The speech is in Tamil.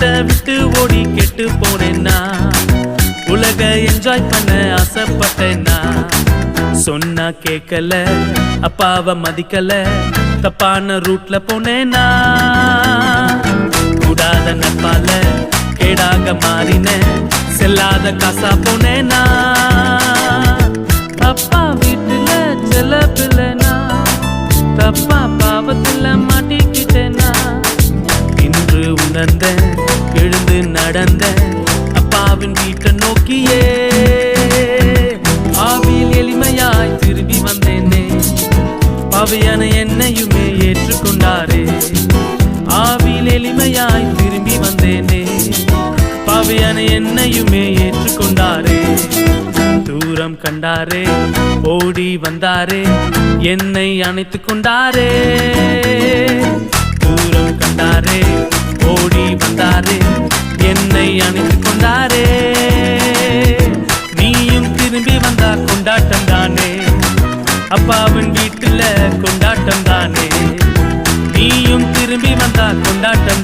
வீட்டை விட்டு ஓடி கெட்டு போனேன்னா உலக என்ஜாய் பண்ண ஆசைப்பட்டேன்னா சொன்னா கேட்கல அப்பாவை மதிக்கல தப்பான ரூட்ல போனேனா கூடாத நட்பால கேடாக மாறின செல்லாத காசா போனேனா அப்பா வீட்டுல செல்ல பிள்ளைனா தப்பா பாவத்துல மாட்டிக்கிட்டேனா இன்று உணர்ந்தேன் நடந்த அப்பாவின் வீட்டை நோக்கியே. ஆவியில் எளிமையாய் திரும்பி வந்தேனே. பாவியான என்னையுமே ஏற்றுக்கொண்டாரே. ஆவியில் எளிமையாய் திரும்பி வந்தேனே. பாவியான என்னையுமே ஏற்றுக்கொண்டாரே. தூரம் கண்டாரே ஓடி வந்தாரே. என்னை அணைத்து கொண்டாரே. கொண்டாரே. நீயும் திரும்பி வந்தா கொண்டாட்டம் தானே. அப்பாவின் வீட்டுல கொண்டாட்டம் தானே. நீயும் திரும்பி வந்தா கொண்டாட்டம்